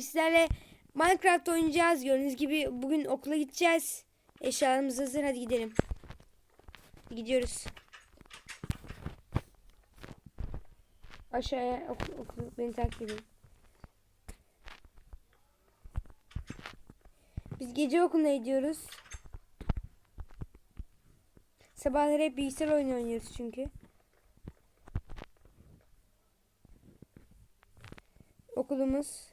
Sizlerle Minecraft oynayacağız. Gördüğünüz gibi bugün okula gideceğiz. Eşyalarımız hazır. Hadi gidelim. Gidiyoruz. Aşağıya okul, okul beni takip edin. Biz gece okuluna gidiyoruz. Sabahları hep bilgisayar oyunu oynuyoruz çünkü. Okulumuz.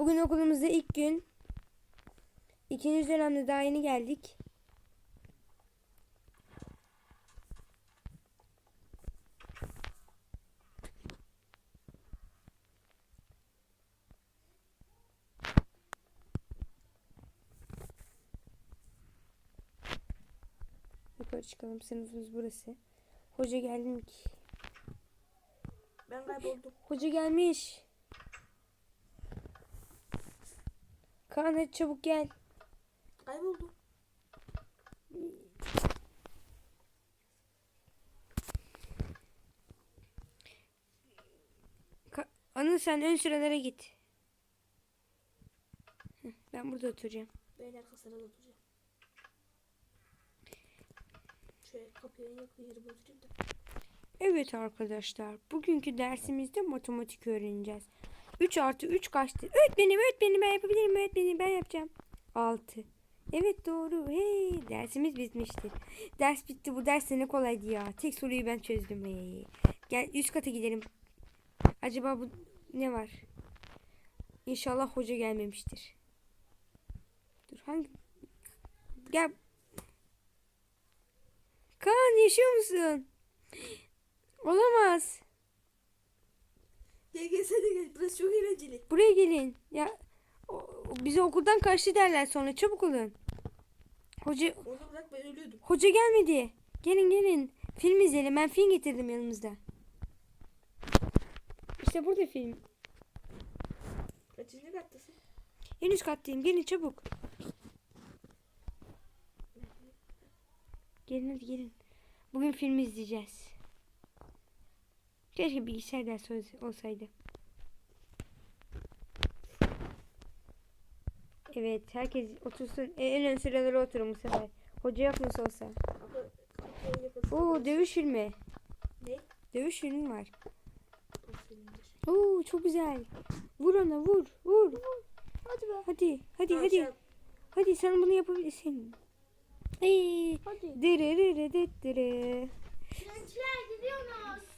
Bugün okulumuzda ilk gün. İkinci dönemde daha yeni geldik. Yukarı çıkalım. Sınıfımız burası. Hoca geldi mi ki? Ben kayboldum. Hoca gelmiş. Kaan hadi çabuk gel. Kayboldum. Ka Anıl sen ön sıralara git. Heh, Ben burada oturacağım. Ben arka sırada oturacağım. Şöyle kapıya yakın yeri bozacağım da. Evet arkadaşlar. Bugünkü dersimizde matematik öğreneceğiz. 3 artı 3 kaçtır? Öğretmenim öğretmenim ben yapabilirim öğretmenim ben yapacağım. 6. Evet doğru. Hey dersimiz bitmiştir. Ders bitti. Bu ders de ne kolaydı ya. Tek soruyu ben çözdüm. Hey. Gel üst kata gidelim. Acaba bu ne var? İnşallah hoca gelmemiştir. Dur hangi? Gel. Kaan yaşıyor musun? Olamaz. Gel gel sen de gel. Burası çok eğlenceli. Buraya gelin. Ya o- bize okuldan kaçtı derler sonra. Çabuk olun. Hoca Onu bırak ben ölüyordum. hoca gelmedi. Gelin gelin. Film izleyelim. Ben film getirdim yanımızda. İşte burada film. Kaçıncı kattasın? En üst kattayım. Gelin çabuk. Gelin hadi gelin. Bugün film izleyeceğiz. Keşke bilgisayar dersi ol- olsaydı. Evet herkes otursun. E, En ön sıralara oturun bu sefer. Hoca yok nasıl olsa. Oo dövüş filmi. Ne? Dövüş filmi var. Oo çok güzel. Vur ona vur vur. Hadi be. Hadi hadi hadi. sen- Hadi sen bunu yapabilirsin. Ay. Hadi. Dırırırı dıttırı. Gençler gidiyorsunuz.